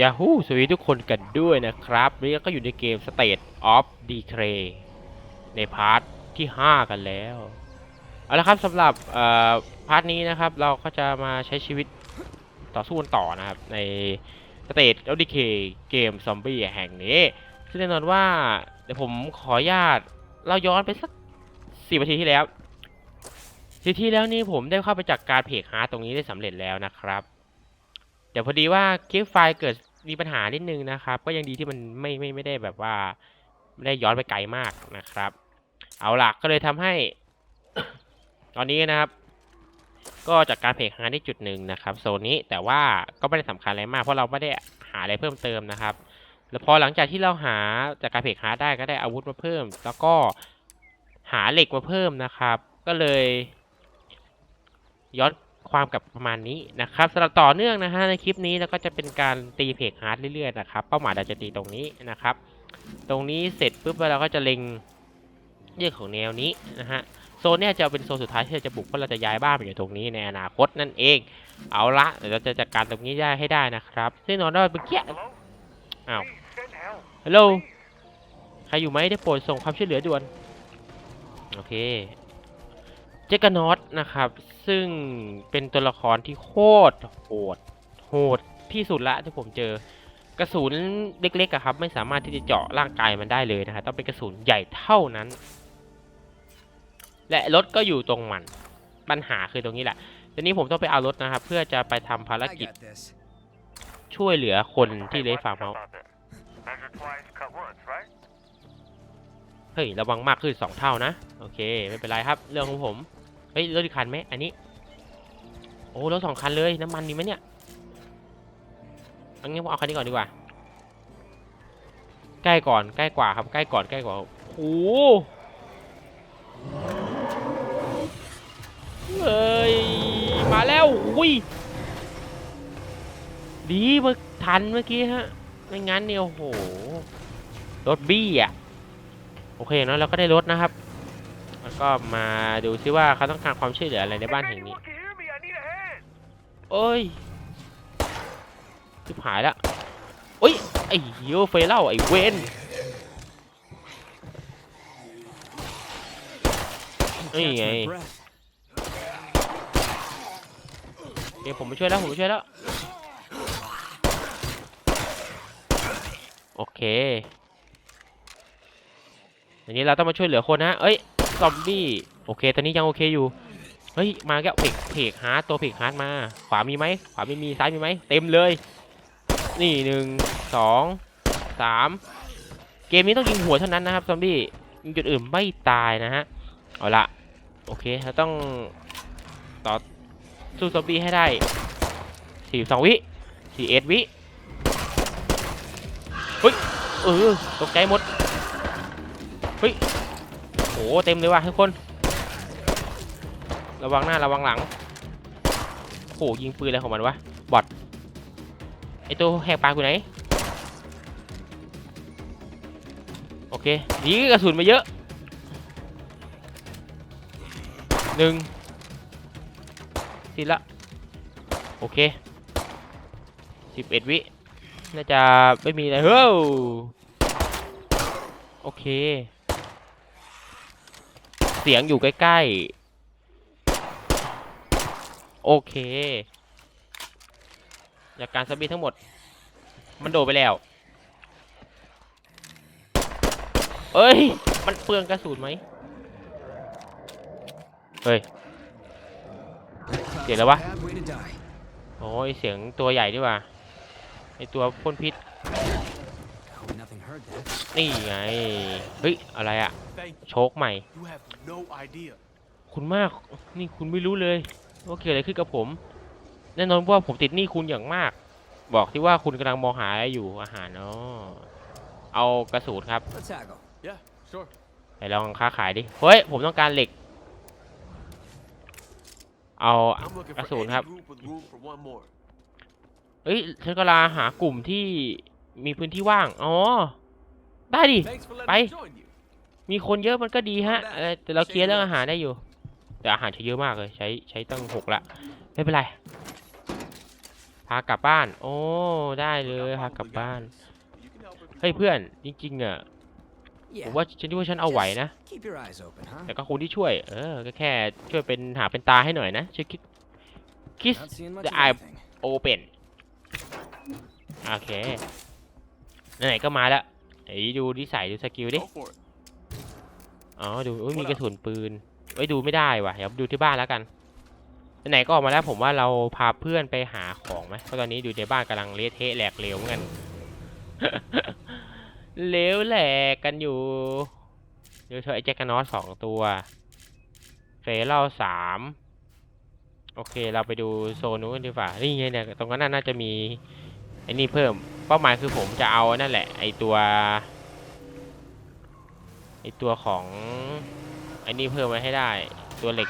ยาฮูสวีทุกคนกันด้วยนะครับนี่ก็อยู่ในเกม State of Decay ในพาร์ทที่ 5 กันแล้ว เอาละครับสำหรับพาร์ทนี้นะครับ เราก็จะมาใช้ชีวิตต่อสู้กันต่อนะครับ ใน State of Decay เกมซอมบี้แห่งนี้ซึ่งแน่นอนว่า เดี๋ยวผมขออนุญาตเราย้อนไปสักสี่นาทีที่แล้วทีที่แล้วนี่ผมได้เข้าไปจัดกการเพจฮาร์ตรงนี้ได้สำเร็จแล้วนะครับ ดี๋ยวพอดีว่าคลิปไฟล์เกิดมีปัญหานิดนึงนะครับ ก็ยังดีที่มันไม่ไม่ไม่ได้แบบว่าไม่ได้ย้อนไปไกลมากนะครับ เอาล่ะก็เลยทำให้ ตอนนี้นะครับ ก็จากการเพจหาได้จุดหนึ่งนะครับโซนนี้แต่ว่าก็ไม่ได้สำคัญอะไรมากเพราะเราไม่ได้หาอะไรเพิ่มเติมนะครับ แล้วพอหลังจากที่เราหาจากการเพจหาได้ก็ได้อาวุธมาเพิ่ม แล้วก็หาเหล็กมาเพิ่มนะครับ ก็เลยย้อน ความกับประมาณนี้นะครับสำหรับต่อเนื่องนะฮะในคลิปนี้แล้วก็จะเป็นการตีเพกฮาร์ดเรื่อยๆนะครับเป้าหมายเราจะตีตรงนี้นะครับ ตรงนี้เสร็จปุ๊บแล้วเราก็จะเล็งเรื่องของแนวนี้นะฮะโซนนี้จะเป็นโซนสุดท้ายที่เราจะบุกเพราะเราจะย้ายบ้านไปอยู่ตรงนี้ในอนาคตนั่นเอง เอาละเดี๋ยวเราจะจัดการตรงนี้ได้ให้ได้นะครับซึ่งนอนได้เมื่อกี้อ้าวฮัลโหลใครอยู่ไหมได้โปรดส่งความช่วยเหลือด่วนโอเค เจกานอตนะครับ ซึ่งเป็นตัวละครที่โคตรโหดโหดที่สุดละที่ผมเจอกระสุนเล็กๆอะครับ ไม่สามารถที่จะเจาะร่างกายมันได้เลยนะครับต้องเป็นกระสุนใหญ่เท่านั้น และรถก็อยู่ตรงมัน ปัญหาคือตรงนี้แหละทีนี้ผมต้องไปเอารถนะครับ เพื่อจะไปทำภาร I กิจ got this. ช่วยเหลือคนที่เลฟาร์มเฮาส์ Measure twice, cut once, right? เฮ้ย ระวังมากขึ้นสองเท่านะ โอเค ไม่เป็นไรครับ เรื่องของผมเฮ้ยรถอีกคันไหมอันนี้ โอ้รถสองคันเลยน้ำมันมีไหมเนี่ยเอางี้ผมเอาคันนี้ก่อนดีกว่า ใกล้ก่อนใกล้กว่าครับ ใกล้ก่อนใกล้กว่าโอ้โหเฮ้ยมาแล้วอุ้ยดีเมื่อทันเมื่อกี้ฮะไม่งั้นเนี่ยโอ้โหรถบี้อะโอเคเนอะเราก็ได้รถนะครับ ก็มาดูซิว่าเขาต้องการความช่วยเหลืออะไรในบ้านแห่งนี้ โอ้ยชิบหายละโอ้ย ไอ้เหี้ยเฟเล่าไอ้เวนนี่ไงเดี๋ยวผมไปช่วยแล้ว ผมไปช่วยแล้ว โอเคอันนี้เราต้องมาช่วยเหลือคนนะ เอ้ย ซอมบี้โอเคตอนนี้ยังโอเคอยู่เฮ้ยมาแก้วเพกเพกฮาร์ดตัวเพกฮาร์ดมาขวามีไหมขวาไม่มีซ้ายมีไหมเต็มเลย นี่หนึ่งสองสามเกมนี้ต้องยิงหัวเท่านั้นนะครับซอมบี้ยิงจุดอื่นไม่ตายนะฮะเอาละโอเคเราต้องต่อสู้ซอมบี้ให้ได้สี่สองวิสี่เอ็ดวิเฮ้ยเออตกใจหมดเฮ้ย โหเต็มเลยว่ะทุกคน ระวังหน้าระวังหลังโหยิงปืนอะไรของมันวะบอทไอตัวแหกปากอยู่ไหนโอเคยิงกระสุนมาเยอะหนึ่งสิละโอเคสิบเอ็ดวิน่าจะไม่มีอะไรเฮ้ยโอเค สียงอยู่ใกล้ๆ โอเค จากการสบีทั้งหมด มันโดดไปแล้ว เอ้ย มันเปลืองกระสุนไหม เฮ้ย Cloud's Kìa a là bác. bad way to die. โอ้ย เสียงตัวใหญ่ดีว่าไอตัวพ่นพิษ Hope nothing heard that. นี่ไง เฮ้ย อะไรอะ Thank โชคใหม่ you. You have no idea. คุณมาก นี่คุณไม่รู้เลยว่าเกิดอะไรขึ้นกับผม แน่นอนว่าผมติดหนี้คุณอย่างมาก บอกที่ว่าคุณกำลังมองหาอะไรอยู่อาหารเนาะเอากระสุนครับ Let's haggle. Yeah, sure. ไปลองค้าขายดิ เฮ้ย ผมต้องการเหล็ก เอา I'm looking That's for all any hap- group with room for one more. เอ้ยฉันก็ลาหากลุ่มที่มีพื้นที่ว่าง อ๋อ ได้ดิ Thanks for letting Bye. me join you. มีคนเยอะมันก็ดีฮะเออแต่เราเคลียร์เรื่องอาหารได้อยู่ แต่อาหารใช้เยอะมากเลย ใช้ใช้ตั้งหกละ ไม่เป็นไร พากลับบ้าน โอ้ ได้เลยพากลับบ้าน You can help her เฮ้ยเพื่อน จริงๆอะ Yeah. ผมว่าฉันคิดว่าฉันเอาไหวนะ Keep your eyes open, huh? แต่ก็คงที่ช่วย เออ ก็แค่ช่วยเป็นหาเป็นตาให้หน่อยนะ ช่วยคิดคิส Not seeing much the of eye anything. โอเปนโอเค ไหนๆก็มาแล้ว ไอ้ดูดิสัยดูสกิลดิ Go for it. อ๋อดูอุ๊ยมีกระสุนปืนไว้ยดูไม่ได้ว่ะเดี๋ยวดูที่บ้านแล้วกัน ไหนๆก็ออกมาแล้วผมว่าเราพาเพื่อนไปหาของไหมเพราะตอนนี้ดูในบ้านกำลังเละเทะแหลกเหลวเหมือนกันเหลวแหลกกันอยู่เดี๋ยวเธอไอ้แจ็คกานอสสองตัวเฟรเราสามโอเคเราไปดูโซนนู้นกันดีกว่า นี่ไงเนี่ยตรงนั้นน่าจะมี ไอ้นี่เพิ่มเป้าหมายคือผมจะเอานั่นแหละ ไอ้ตัวไอ้ตัวของไอ้นี่เพิ่มไว้ให้ได้ ตัวเหล็ก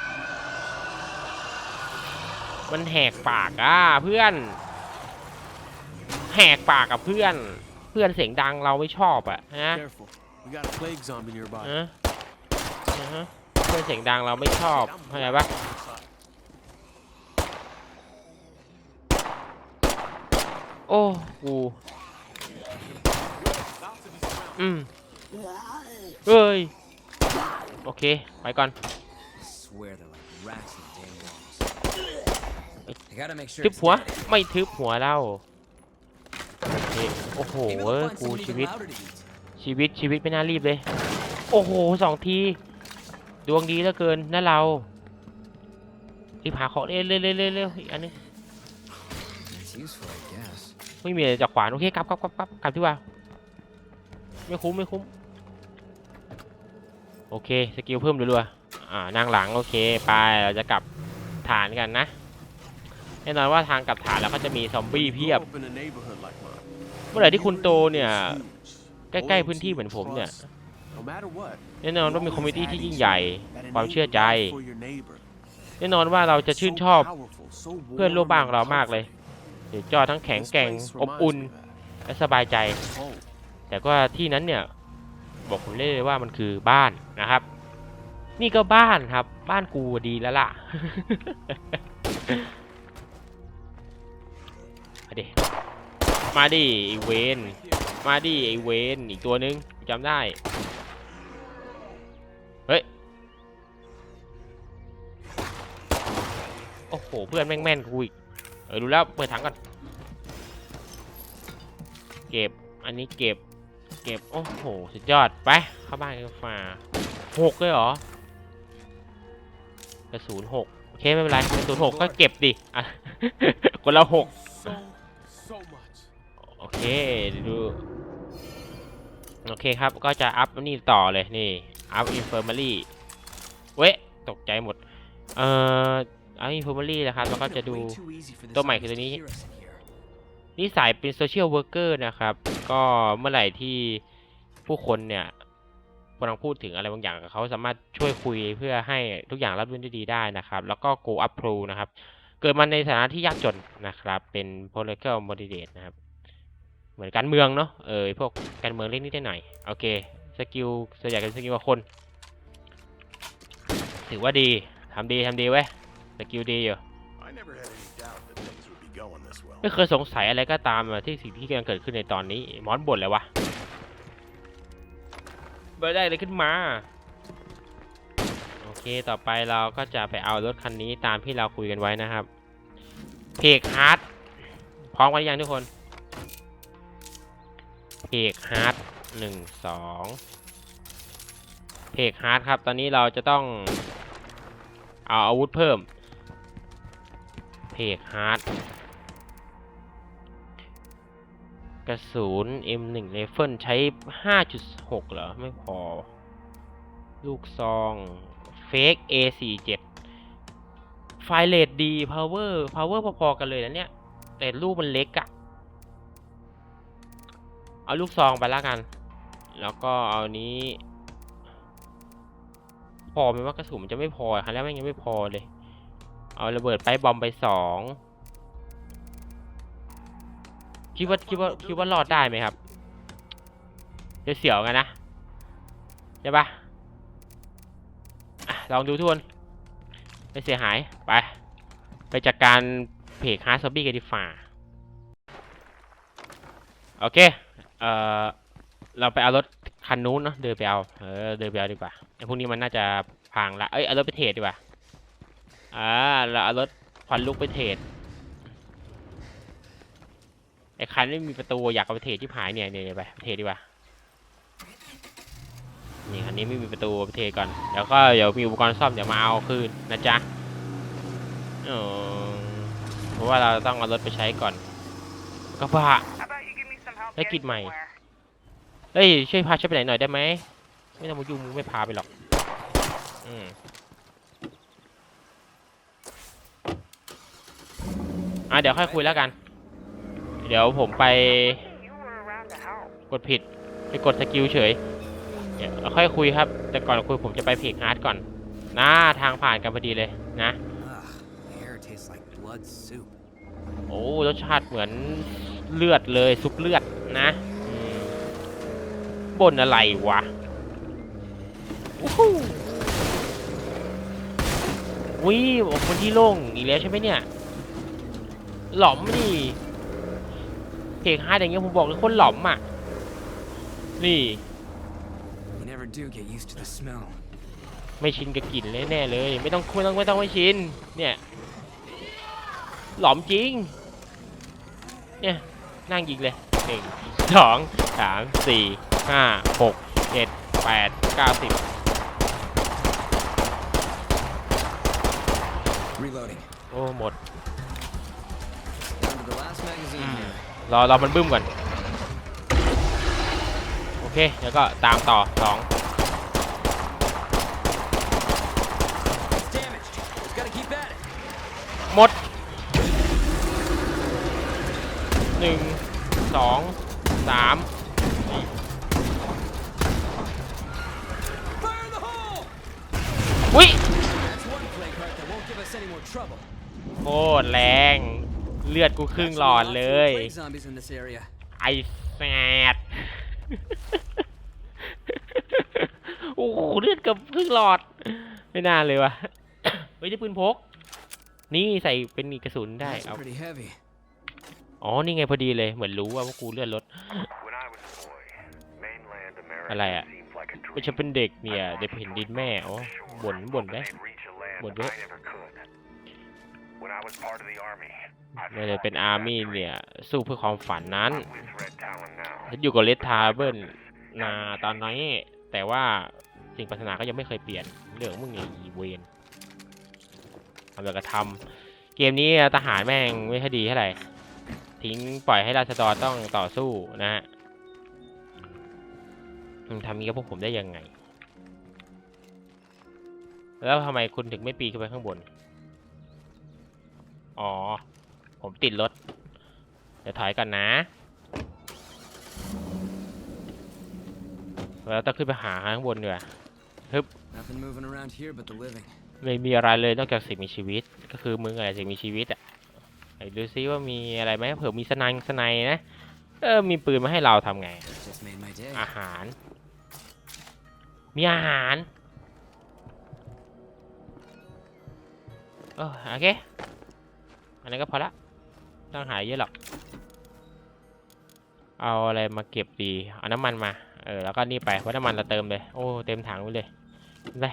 มันแหกปากอะเพื่อน แหกปากกับเพื่อน เพื่อนเสียงดังเราไม่ชอบอะนะ Careful. We got a plague zombie nearby. ฮะอ่าฮะเพื่อนเสียงดังเราไม่ชอบเข้าใจปะ โอ้กูอืมเอ้ย โอเค ไปก่อน I swear they're like rats in damn walls. I gotta make sure ทึบ it's หัว dead. ไม่ทึบหัวเราโอเคโอ้โห Maybe เว้ we'll ย find กู someone ชี even วิต louder to eat. ชีวิตชีวิตไม่น่ารีบเลย โอ้โหสองที ดวงดีเหลือเกินนะเรารีบหาของเร็วเร็วเร็วเร็วเร็วอีกอันนึง ไม่มีอะไรจากขวานโอเคกลับกลับกลับกลับกลับที่ว่าไม่คุ้มไม่คุ้มโอเคสกิลเพิ่มรัวๆอ่านั่งหลังโอเคไปเราจะกลับฐานกันนะแน่นอนว่าทางกลับฐานแล้วก็จะมีซอมบี้เพียบ เมื่อไหร่ที่คุณโตเนี่ยใกล้ๆพื้นที่เหมือนผมเนี่ยแน่นอนว่ามีคอมมิตี้ที่ยิ่งใหญ่ความเชื่อใจแน่นอนว่าเราจะชื่นชอบเพื่อนร่วมบ้านของเรามากเลย comforting. เดี๋ยวจอทั้งแข็ง This แกร่ง place อบ reminds อุ่น me of that. และสบายใจ Home. แต่ก็ที่นั้นเนี่ยบอกผมเลยว่ามันคือบ้านนะครับ นี่ก็บ้านครับ บ้านกูดีแล้วล่ะมาดิมาดิไอเวนมาดิไอเวนอีกตัวนึงจำได้เฮ้ยโอ้โหเพื่อนแม่งแม่นกูอีก เออรู้แล้วเปิดถังก่อน เก็บ อันนี้เก็บ เก็บ โอ้โห สุดยอด ไป เข้าบ้านกันฝ่าหกเลยเหรอกระสุนหกโอเค ไม่เป็นไรกระสุนหกก็เก็บดิอะคนละหกโอเคดู โอเคครับ ก็จะอัพนี่ต่อเลยนี่ อัพอินเฟอร์มารี่เว้ย ตกใจหมด เอ่อ อัพอินเฟอร์มารีนะครับแล้วก็จะดู Way too easy for the ตัวใหม่คือ zombies ตัว to นี้ hear us in here. นิสัยเป็นโซเชียลเวิร์กเกอร์นะครับ ก็เมื่อไหร่ที่ผู้คนเนี่ยกำลังพูดถึงอะไรบางอย่างกับเขาสามารถช่วยคุยเพื่อให้ทุกอย่างรับรื่นด้วยดีได้นะครับ แล้วก็ go up pro นะครับ เกิดมาในฐานะที่ยากจนนะครับ เป็น political moderate นะครับ เหมือนการเมืองเนาะเออพวกการเมืองเล็กนิดหน่อย โอเค สกิลส่วนใหญ่เป็นสกิลกับคน ถือว่าดีทำดีทำดีเว้ย สกิลดีอยู่ I never had any doubt that things would be going this well. ไม่เคยสงสัยอะไรก็ตามอะที่สิ่งที่กำลังเกิดขึ้นในตอนนี้มอนบ่นเลยวะเบิร์ได้อะไรขึ้นมา โอเคต่อไปเราก็จะไปเอารถคันนี้ตามที่เราคุยกันไว้นะครับ เพกฮาร์ดพร้อมกันหรือยังทุกคน เพกฮาร์ดหนึ่งสองเพกฮาร์ดครับ ตอนนี้เราจะต้อง เอาอาวุธเพิ่ม เพกฮาร์ดกระสุน M1 r i f l e ใช้ 5.6 เหรอ ไม่พอ ลูกซอง Fake A47 ไฟเลตดี Power Power พอๆกันเลยนะเนี่ย แต่ลูกมันเล็กอะเอาลูกซองไปแล้วกัน แล้วก็เอานี้ พอไหมว่ากระสุนมันจะไม่พอครั้งแรกมันยังไม่พอเลย เอาระเบิดไปบอมไปสองคิดว่าคิดว่าคิดว่ารอดได้ไหมครับเดี๋ยวเสียวกันนะใช่ปะลองดูทุกคนไม่เสียหาย ไป ไปจัดการเพจฮาร์ดซอบบี้กันดีฝ่าโอเค เอ่อ เราไปเอารถคันนู้นเนาะเดินไปเอา เออ เดินไปเอาดีกว่าไอ้พวกนี้มันน่าจะพังละ เอ้ย เอารถไปเทรดดีกว่า อ่าเราเอารถควันลุกไปเทรดไอ้คันไม่มีประตูอยากเอาไปเทรดที่หายเนี่ยเนี่ยไปไปเทรดดีกว่านี่คันนี้ไม่มีประตูไปเทรดก่อนเดี๋ยวก็เดี๋ยวมีอุปกรณ์ซ่อมเดี๋ยวมาเอาคืนนะจ๊ะเออเพราะว่าเราต้องเอารถไปใช้ก่อนก็พา How about you give me some help Hey, getting kid mày. somewhere? เฮ้ยช่วยพาฉันไปไหนหน่อยได้ไหมไม่ต้องมายุ่งมึงไม่พาไปหรอก อืม อะเดี๋ยวค่อยคุยแล้วกัน เดี๋ยวผมไป You were around to help. กดผิดไปกดสกิลเฉย เดี๋ยวเราค่อยคุยครับ แต่ก่อนคุยผมจะไปเพกฮาร์ดก่อนนะทางผ่านกันพอดีเลยนะ Ugh, the air tastes like blood soup. โอ้รสชาติเหมือนเลือดเลยซุปเลือดนะอืมบนอะไรวะอู้หูวิคนที่โล่งอีกแล้วใช่ไหมเนี่ย หลอมดิเพลงฮาร์ดอย่างเงี้ยผมบอกเลยคนหลอมอะ นี่ You never do get used to the smell. ไม่ชินกับกลิ่นเลยแน่เลย ไม่ต้องไม่ต้องไม่ต้องไม่ชิน เนี่ย หลอมจริง เนี่ยนั่งยิงเลยหนึ่งสองสามสี่ห้าหกเจ็ดแปดเก้าสิบ Reloading. โอ้หมด รอรอมันบึ้มก่อน โอเค แล้วก็ตามต่อสอง It's damaged. Just gotta keep at it. หมดหนึ่งสองสามสี่ Fire in the hole! อุ้ย That's one plague heart that won't give us any more trouble. โคตรแรง เลือดกูครึ่งหลอดเลย Plague zombies in this area. ไอแซดโอ้โหเลือดเกับครึ่งหลอด ไม่น่าเลยวะเฮ้ยได้ปืนพก นี่ใส่เป็นกระสุนได้ That's เอา pretty heavy. อ๋อ นี่ไงพอดีเลย เหมือนรู้ว่าว่ากูเลือดลด When I was a boy, mainland America อะไรอะ seemed like a ไม่ dream. ใช่เป็นเด็กเนี่ย เด็กเห็นดินแม่อ๋อ Sure, บ่นบ่นได้ hoping they'd reach a land Buồn ไม่ได้เป็นอาร์มี่เนี่ย สู้เพื่อความฝันนั้นฉันอยู่กับเลดทาเบิลนาตอนนี้แต่ว่าสิ่งปรารถนาก็ยังไม่เคยเปลี่ยนเรื่องของมึงเนี่ยอีเวนทำแล้วก็ทำเกมนี้ทหารแม่งไม่ค่อยดีเท่าไหร่ทิ้งปล่อยให้ราษฎรต้องต่อสู้นะฮะทำนี้กับพวกผมได้ยังไง แล้วทำไมคุณถึงไม่ปีนขึ้นไปข้างบน อ๋อ ผมติดรถ เดี๋ยวถอยก่อนนะแล้วต้องขึ้นไปหาข้างบนดีกว่า Nothing moving around here but the living. ไม่มีอะไรเลยนอกจากสิ่งมีชีวิต ก็คือมึงอะไรสิ่งมีชีวิตอะไหนดูซิว่ามีอะไรไหมเผื่อมีสนังสไนนะเออมีปืนมาให้เราทำไง Just made my day. อาหาร มีอาหารเออโอเค อันนี้นก็พอละไม่ ต้องหายเยอะหรอก เอาอะไรมาเก็บดีเอาน้ำมันมา เออ แล้วก็นี่ไปเพราะน้ำมันเราเติมเลย โอ้ เต็มถังไปเลยได้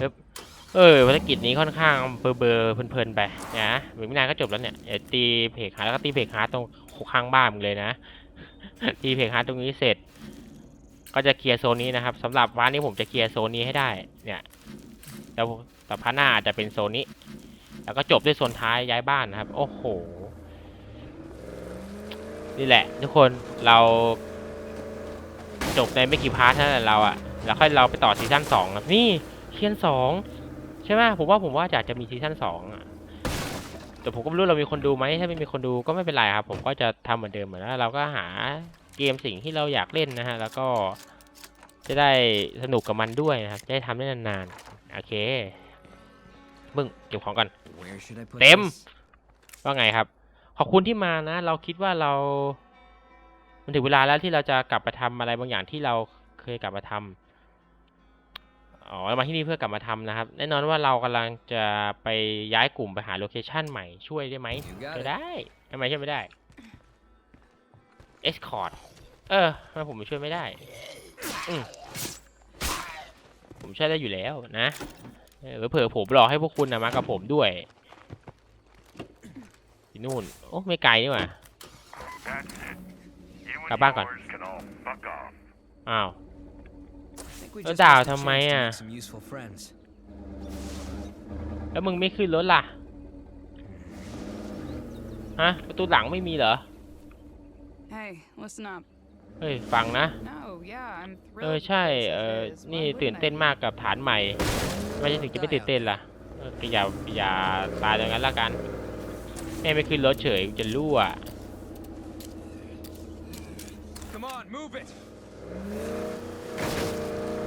ปึ๊บเออภารกิจนี้ค่อนข้างเบอร์เบอร์เพลินๆไปนะเหมือนไม่นานก็จบแล้วเนี่ยเดี๋ยวตีเพกฮาร์ดแล้วก็ตีเพกฮาร์ดตรงข้างบ้านมึงเลยนะ ตีเพกฮาร์ดตรงนี้เสร็จ ก็จะเคลียร์โซนนี้นะครับสำหรับวันนี้ผมจะเคลียร์โซนนี้ให้ได้ เนี่ยแล้วแต่พาร์ทหน้าอาจจะเป็นโซนนี้ แล้วก็จบด้วยโซนท้ายย้ายบ้านนะครับ โอ้โห นี่แหละ ทุกคนเราจบในไม่กี่พาร์ทเท่านั้นเราอะแล้วค่อยเราไปต่อซีซั่นสองครับนี่ซีซั่นสองใช่ไหมผมว่าผมว่าอยากจะมีซีซั่นสองอะแต่ผมก็ไม่รู้เรามีคนดูไหมถ้าไม่มีคนดูก็ไม่เป็นไรครับ ผมก็จะทำเหมือนเดิมเหมือนแล้วเราก็หาเกมสิ่งที่เราอยากเล่นนะฮะ แล้วก็จะได้สนุกกับมันด้วยนะครับ ได้ทำได้นานๆ โอเค มึงเก็บของกัน Where should I put Dem. this? ว่าไงครับ ขอบคุณที่มานะ เราคิดว่าเรา มันถึงเวลาแล้วที่เราจะกลับไปทำอะไรบางอย่างที่เราเคยกลับมาทำอ๋อเรามาที่นี่เพื่อกลับมาทำนะครับ แน่นอนว่าเรากำลังจะไปย้ายกลุ่มไปหาโลเคชันใหม่ช่วยได้ไหม You got ช่วย it. ได้ทำไมช่วยไม่ได้เอสคอร์ดเออทำไมผมไม่ช่วยไม่ได้ อืมผมช่วยได้อยู่แล้วนะ เผื่อผมรอให้พวกคุณนะมากับผมด้วยที่นู่น โอ้ไม่ไกลนี่หว่ากลับบ้านก่อน อ้าวแล้วด่าวทำไมอะ แล้วมึงไม่ขึ้นรถล่ะ ฮะ ประตูหลังไม่มีเหรอ Hey, listen up. เฮ้ย ฟังนะ No, yeah, I'm เออ thrilled. ใช่ เออนี่ตื่นเต้นมากกับฐานใหม่ ไม่ใช่ถึงจะไม่ตื่นเต้นล่ะเออก็อย่าอย่าตายตรงนั้นละกันแม่ไม่ขึ้นรถเฉยจะรั่ว Come on, move it!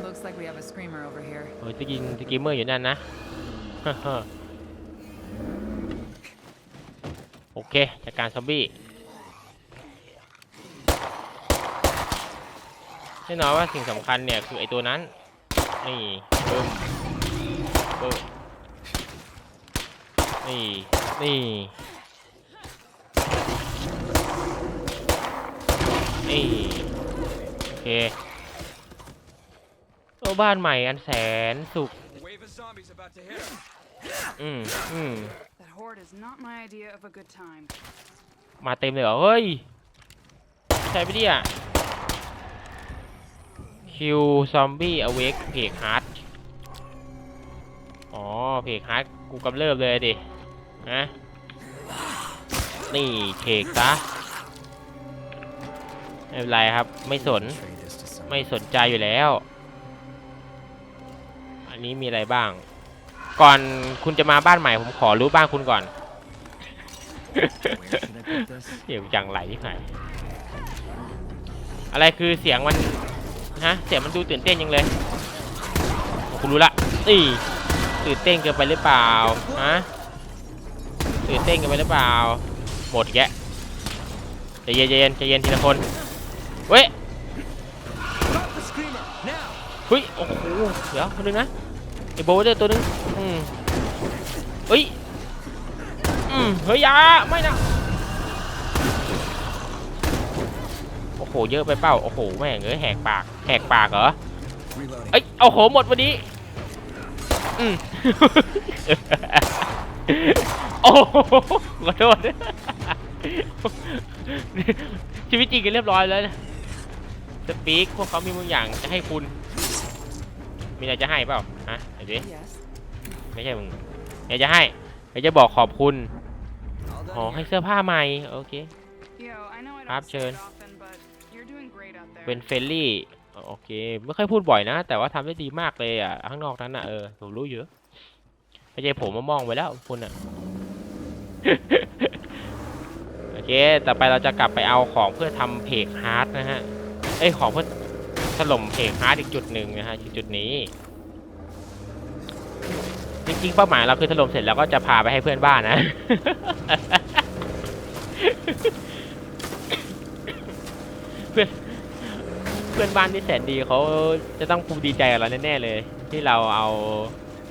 Looks like we have a screamer over here. โอ้ยจะยิงสกิมเมอร์อยู่นั่นนะโอเคจัดการซอมบี้ แน่นอนว่าสิ่งสำคัญเนี่ยคือไอตัวนั้น นี่ปึ้มปึ้มนี่ นี่ นี่ โอเคโอ้บ้านใหม่อันแสนสุข Wave of zombies about to hit us. อืมอืม That horde is not my idea of a good time. มาเต็มเลยเหรอ เฮ้ย ใช่ไปดิอะ คิวซอมบี้อเวกเพกฮาร์ดอ๋อเพกฮาร์ดกูกำเริบเลยดินะนี่เคกซะไม่เป็นไรครับ ไม่สน ไม่สนใจอยู่แล้ว อันนี้มีอะไรบ้าง ก่อนคุณจะมาบ้านใหม่ผมขอรู้บ้านคุณก่อนเดี๋ยวจังไหลที่ไหนอะไรคือเสียงมัน ฮะเสียงมันดูตื่นเต้นยังเลยคุณรู้ละนี่ตื่นเต้นเกินไปหรือเปล่าฮะตื่นเต้นเกินไปหรือเปล่า หมดแกใจเย็นใจเย็นใจเย็นทีละคนเว้ยเฮ้ยโอ้โหเดี๋ยวคนนึงนะไอ้โบว์เดอร์ตัวนึงอืมเฮ้ยอืมเฮ้ยยาไม่นะ หเยอะไปเปล่าโอ้โหแม่งเอ้ยแหกปากแหกปากเหรอ Reloading. เอ้ยโอ้โหหมดวันนี้อืมโอ้โหขอโทษชีวิตจริงกันเรียบร้อยแล้วนะสปีกพวกเขามีบางอย่างจะให้คุณ มีอะไรจะให้เปล่าฮะไหนดิ Yes. ไม่ใช่มึงอยากจะให้อยากจะบอกขอบคุณ All อ๋อ done ให้ here. เสื้อผ้าใหม่โอเค Yo, I know I Pháp don't เป็นเฟรนลี่โอเคไม่ค่อยพูดบ่อยนะ แต่ว่าทำได้ดีมากเลยอะข้างนอกนั้นอะเออผมรู้เยอะไม่ใช่ผมมามองไว้แล้วคุณอะโอเคต่อไปเราจะกลับไปเอาของเพื่อทำเพจฮาร์ดนะฮะเอ้ยของเพื่อถล่มเพจฮาร์ดอีกจุดหนึ่งนะฮะจุดนี้ จริงๆเป้าหมายเราคือถล่มเสร็จแล้วก็จะพาไปให้เพื่อนบ้านนะ เพื่อน เพื่อนบ้านที่แสนดีเขาจะต้องภูมิดีใจกับเราแน่ๆเลย ที่เราเอา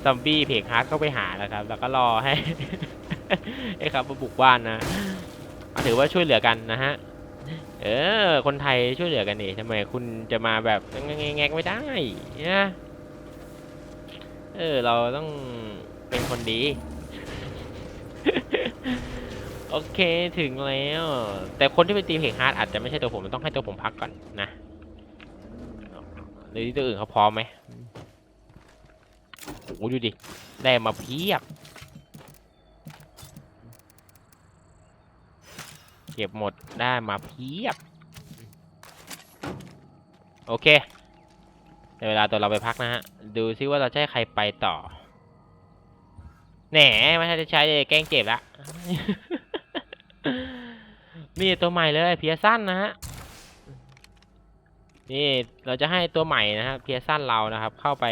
ซอมบี้เพกฮาร์ดเข้าไปหานะครับ แล้วก็รอให้ให้ครับมาบุกบ้านนะถือว่าช่วยเหลือกันนะฮะเออ คนไทยช่วยเหลือกันนี่ทำไมคุณจะมาแบบแงกๆไม่ได้นะเออ เราต้องเป็นคนดี โอเคถึงแล้ว แต่คนที่ไปตีเพลงฮาร์ดอาจจะไม่ใช่ตัวผม มันต้องให้ตัวผมพักก่อนนะ หรือตัวอื่นเขาพร้อมไหมโอ้โหดูดิ ได้มาเพียบ เก็บหมดได้มาเพียบ โอเคในเวลาตัวเราไปพักนะฮะ ดูซิว่าเราจะให้ใครไปต่อ แหนไม่ใช่จะใช้เลยแกล้งเจ็บละ นี่ตัวใหม่เลยเพียสั้นนะฮะ นี่เราจะให้ตัวใหม่นะฮะเพียสั้นเรานะครับ เข้าไป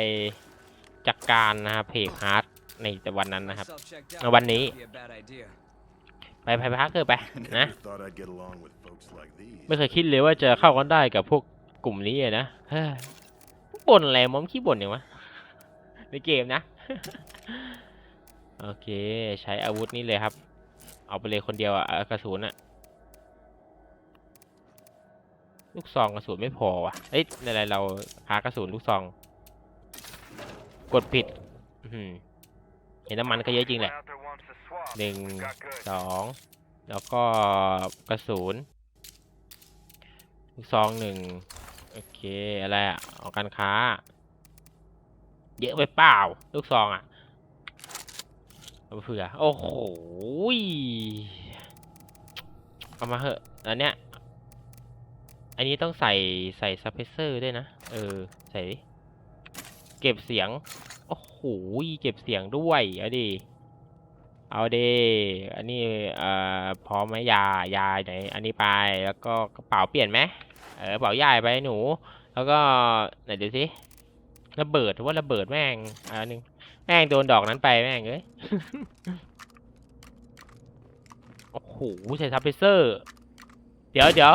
จัดกการนะครับเพจฮาร์ดในแต่วันนั้นนะครับ Myself checked Ờ, out. bạn nghĩ. Be a bad idea. ไปไปพักเถอะไป I นะ never thought I'd get along with folks like these. ไม่เคยคิดเลยว่าจะเข้ากันได้กับพวกกลุ่มนี้อะนะเฮ้ยบ่นอะไรมอมขี้บ่นอย่างวะในเกมนะ โอเค ใช้อาวุธนี้เลยครับ เอาไปเลยคนเดียวอะเอากระสุนอะ ลูกซองกระสุนไม่พอว่ะ เอ้ยอะไรเราหากระสุนลูกซอง กดผิดเห็นน้ำมันก็เยอะจริงแหละหนึ่งสองแล้วก็กระสุนลูกซองหนึ่งโอเคอะไรอะเอาการค้า เยอะไปเปล่า ลูกซองอะเอาเผื่อโอ้โหเอามาเหอะอันเนี้ย อันนี้ต้องใส่ใส่ซับเพเซอร์ด้วยนะ เออ ใส่ดิเก็บเสียง โอ้โห เก็บเสียงด้วยเอาดิ เอาเดอันนี้เอ่อพร้อมไหมยายาไหน อันนี้ไป แล้วก็กระเป๋าเปลี่ยนไหมเออกระเป๋าใหญ่ไปหนู แล้วก็ไหนดูสิระเบิดว่าระเบิดแม่งอันนึงแม่งโดนดอกนั้นไปแม่งเอ้ย โอ้โหใส่ทับเพเซอร์ เดี๋ยวเดี๋ยว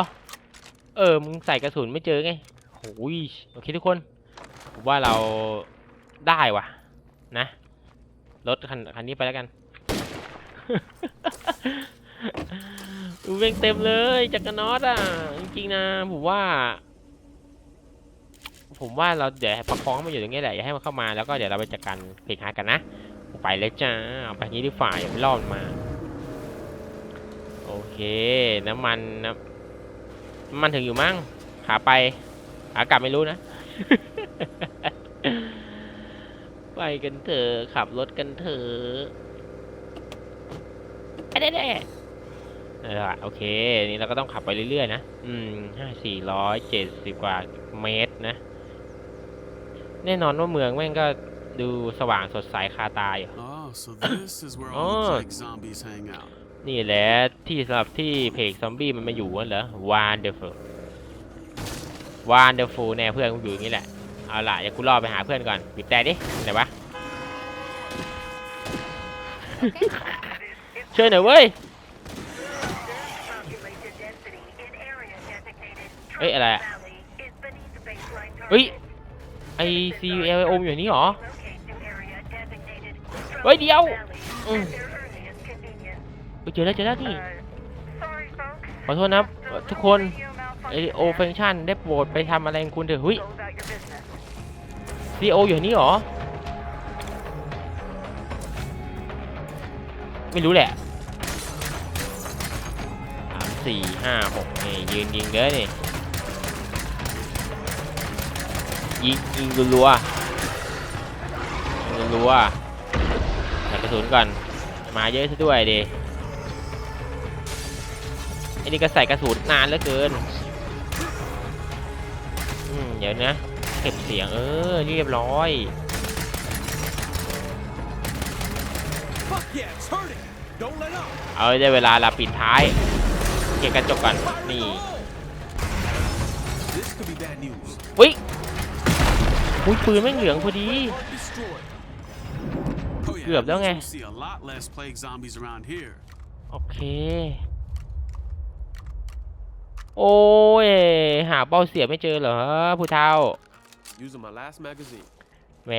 เออ มึงใส่กระสุนไม่เจอไงโอ้ยโอเคทุกคน ผมว่าเราได้ว่ะ นะ รถคันคันนี้ไปแล้วกันดูเวงเต็มเลยจักรนอตอะ จริงๆนะ ผมว่า ผมว่าเราเดี๋ยวประคองมันอยู่ตรงนี้แหละ อย่าให้มันเข้ามา แล้วก็เดี๋ยวเราไปจัดการเพลงฮากันนะ ไปเลยจ้า เอาไปนี้ดีฝ่าอย่าไปล่อมมา โอเค น้ำมันนะน้ำ มันถึงอยู่มั้งขาไปขากลับไม่รู้นะ ไปกันเถอะขับรถกันเถอะเด้เด้เออโอเค นี่เราก็ต้องขับไปเรื่อยๆนะ อืมห้าสี่ร้อยเจ็ดสิบกว่าเมตรนะ แน่นอนว่าเมืองแม่งก็ดูสว่างสดใสคาตาอยู่ Oh, so this is where all Oh. the plague zombies hang out. นี่แหละที่สำหรับที่เพจซอมบี้มันมาอยู่กันเหรอ wonderful wonderful แน่เพื่อนกูอยู่อย่างนี้แหละ เอาล่ะเดี๋ยวกูรอไปหาเพื่อนก่อนบีบแต่ดิไหนวะช่วยหน่อยเว้ย populated density in area designated เอ้ยอะไรอะ Valley is beneath the baseline เฮ้ย target. ไอซีเอลโอมอยู่นี่หรอ Locate to area designated เฮ้ยเดี๋ยว Valley อืม เฮ้ยเจอแล้วเจอแล้วนี่ Uh, sorry folks. ขอโทษนะทุกคน Radio ไอ malfunction โอเฟ there. งชันได้โปรดไปทำอะไรของคุณเถอะเฮ้ย Go about your business. ซีโออยู่นี่หรอ ไม่รู้แหละสามสี่ห้าหกนี่ยืนยิงเลยนี่ ยิงยิงรัวๆยิงรัวๆใส่กระสุนก่อน มาเยอะซะด้วยดิ ไอ้นี่ก็ใส่กระสุนนานเหลือเกินอืมเดี๋ยวนะเก็บเสียงเออเรียบร้อย Fuck yeah, it's hurting. Don't let up. เอาได้เวลาเราปิดท้าย เก็บกระจกก่อนนี่ This could be bad news. อุ้ยอุ้ยปืนแม่งเหลืองพอดี Part destroyed. Oh yeah, เกือบแล้วไง we'll see a lot less plague zombies around here. โอเค โอ้ย หาเป้าเสียบไม่เจอเหรอผู้เฒ่า Using my last magazine. แหม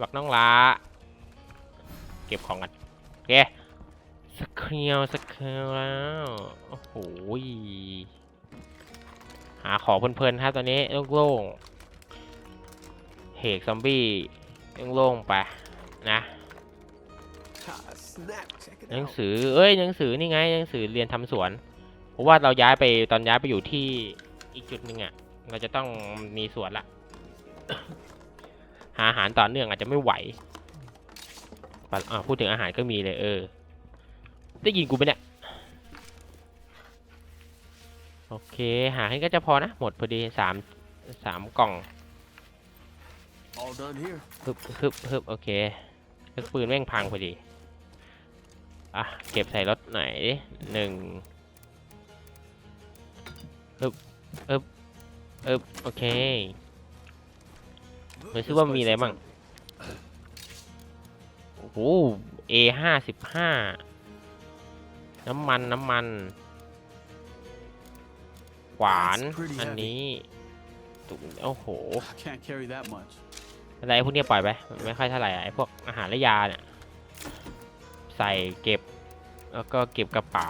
บักน้องลาเก็บของกันโอเคสเคียวสเคียวแล้ว โอ้โหยหาของเพลินๆครับตอนนี้โล่งๆเหกซอมบี้โล่งๆไปนะ Ah, snap. Check it หนัง out. สือ เอ้ยหนังสือนี่ไงหนังสือเรียนทำสวน เพราะว่าเราย้ายไปตอนย้ายไปอยู่ที่อีกจุดหนึ่งอะ่ะ เราจะต้องมีสวนละ หาอาหารต่อเนื่องอาจจะไม่ไหวปะอ่าพูดถึงอาหารก็มีเลยเออ ได้ยินกูไหมเนี่ย โอเค หาให้ก็จะพอนะ หมดพอดีสามสามกล่อง All done here. ฮึบฮึบฮึบโอเคลูกปืนแม่งพังพอดี อะ เก็บใส่รถไหนอยดิหนึ่ง ฮึบฮึบฮึบโอเคมาซิว่ามีอะไรบ้างโอ้โห A ห้าสิบห้าน้ำมัน น้ำมัน ขวาน That's pretty อันนี้ตุโอ้โห I can't carry that much. อะไรพวกเนี้ยปล่อยไปมันไม่ค่อยเท่าไหร่อะไอ้พวกอาหารและยาเนี่ย ใส่เก็บ แล้วก็เก็บกระเป๋า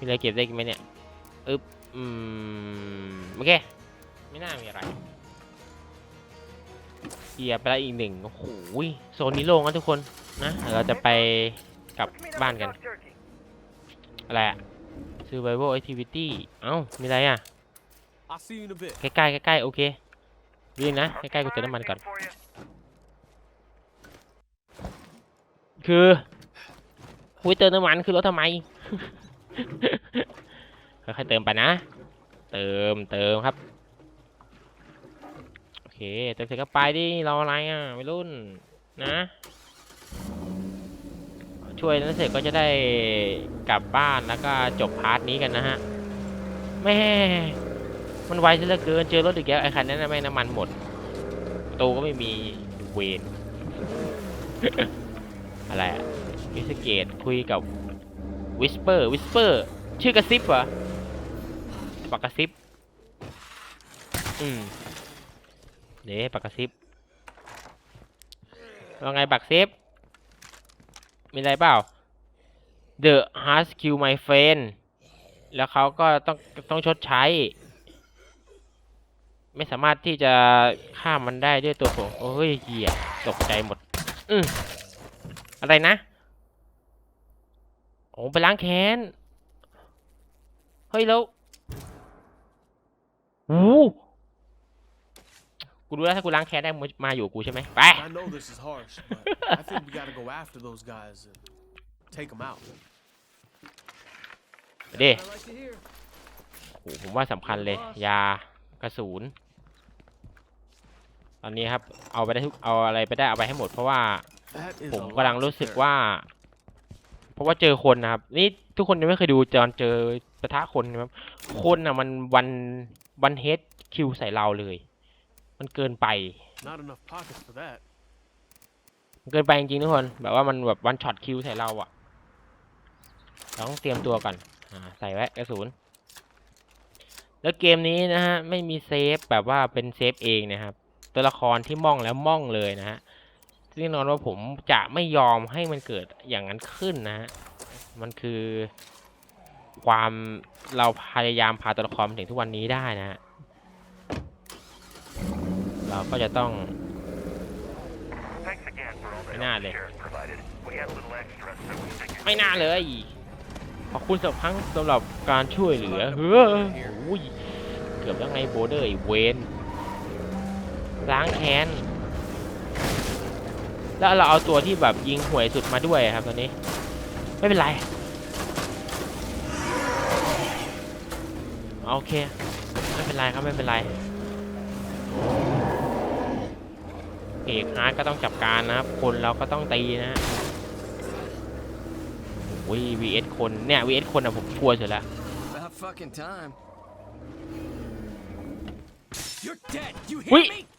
มีอะไรเก็บได้อีกไหมเนี่ยอึ๊บอืมโอเค ไม่น่ามีอะไรเคลียร์ไปแล้วอีกหนึ่งโอ้โหโซนนี้โล่งนะทุกคนนะเดี๋ยวเราจะไปกลับบ้านกัน อะไรอะ survival activity เอ้า มีอะไรอะ I'll see you in a bit. ใกล้ๆใกล้ๆโอเควิ่งนะ ใกล้ๆกูเติมน้ำมันก่อน For you. คือคุยเติมน้ำมันคือรถทำไม ค่อยๆเติมไปนะ เติมเติมครับ โอเค เติมเสร็จก็ไปดิรออะไรอะวัยรุ่นนะ ช่วยนั้นเสร็จก็จะได้กลับบ้านแล้วก็จบพาร์ทนี้กันนะฮะแม่มันไวซะเหลือเกินเจอรถอีกแล้วไอ้คันนั้นแม่น้ำมันหมดตูก็ไม่มีเวนอะไรอะวิสเกตคุยกับ วิสเปอร์วิสเปอร์ชื่อกระซิบเหรอปากกระซิบ อืมเดี๋ยวปากกระซิบว่าไงปากซิบมีอะไรเปล่า The hard skill my friend แล้วเขาก็ต้องต้องชดใช้ ไม่สามารถที่จะฆ่ามันได้ด้วยตัวผม โอ้ยเหี้ยตกใจหมด อืมอะไรนะ อ้ไปล้างแค้น เฮ้ยแล้วโอ้กูรู้แล้วถ้ากูล้างแค้นได้มึงมาอยู่กับกูใช่ไหมไป I know this is harsh, but I think we gotta go after those guys and take them out. ไปดิ I like to hear. โอ้โหผมว่าสำคัญเลย ยากระสุนตอนนี้ครับ เอาไปได้ทุกเอาอะไรไปได้เอาไปให้หมดเพราะว่า That is ผ a มกำลัง lot รู้ to สึก carry. ว่าเพ ราะว่าเจอคนนะครับ นี่ทุกคนยังไม่เคยดูจอนเจอปะทะคนนะครับคนอะมันวันวันเฮดคิวใส่เราเลย มันเกินไป Not enough pockets for that. มันเกินไปจริงๆทุกคน แบบว่ามันแบบวันช็อตคิวใส่เราอะเราต้องเตรียมตัวก่อนอ่าใส่ไว้กระสุนแล้วเกมนี้นะฮะไม่มีเซฟแบบว่าเป็นเซฟเองนะครับ ตัวละครที่ม่องแล้วม่องเลยนะฮะซึ่ง แน่นอนว่าผมจะไม่ยอมให้มันเกิดอย่างนั้นขึ้นนะฮะมันคือความเราพยายามพาตัวละครมาถึงทุกวันนี้ได้นะฮะเราก็จะต้อง Thanks again for all the Nah, help the Nick. sheriff provided. We had a little extra, so we figured. ไม่น่าเลยขอบคุณสำหรับครั้งสำหรับการช่วยเหลือเฮ้ยโอ้ยเกือบแล้วไงโบเดอร์เวนล้างแค้น แล้วเราเอาตัวที่แบบยิงห่วยสุดมาด้วยครับตอนนี้ ไม่เป็นไร โอเค ไม่เป็นไรครับไม่เป็นไรเอกฮาร์ดก็ต้องจับการนะครับ คนเราก็ต้องตีนะฮะโอ้ย vs คนเนี่ย vs คนอะผมชัวร์สุดแล้ว About fucking time. You're dead. You hear Wait. me?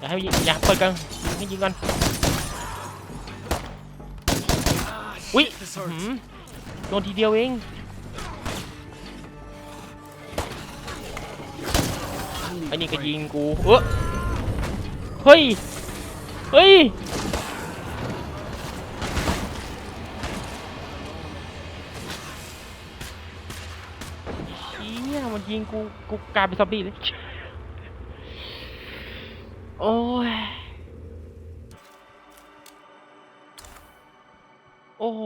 อย่าให้ยิงอย่าเปิดกันให้ยิงก่อนอุ้ยโดนทีเดียวเองไอ้นี่ก็ยิงกูเออเฮ้ย เฮ้ย เฮียมันยิงกู กูกลายเป็นซอมบี้เลย โอ้ย โอ้โห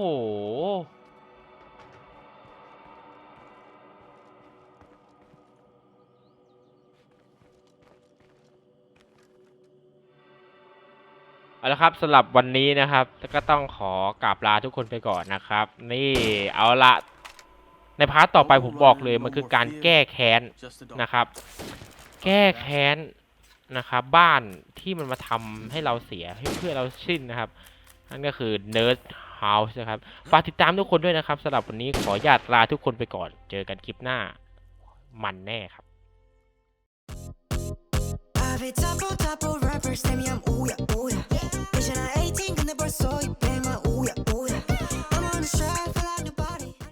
เอาละครับสำหรับวันนี้นะครับ ก็ต้องขอกราบลาทุกคนไปก่อนนะครับ นี่เอาละในพาร์ทต่อไปผมบอกเลยมันคือการแก้แค้นนะครับ แก้แค้น นะครับ บ้านที่มันมาทำให้เราเสียให้เพื่อนเราสิ้นนะครับ นั่นก็คือ Nerd House นะครับ ฝากติดตามทุกคนด้วยนะครับสำหรับวันนี้ขออนุญาตลาทุกคนไปก่อน เจอกันคลิปหน้า มันแน่ครับ I be top of top of rappers, tell me I'm ooh yeah, ooh yeah. Bitch, and I 18, 근데 벌써 입100만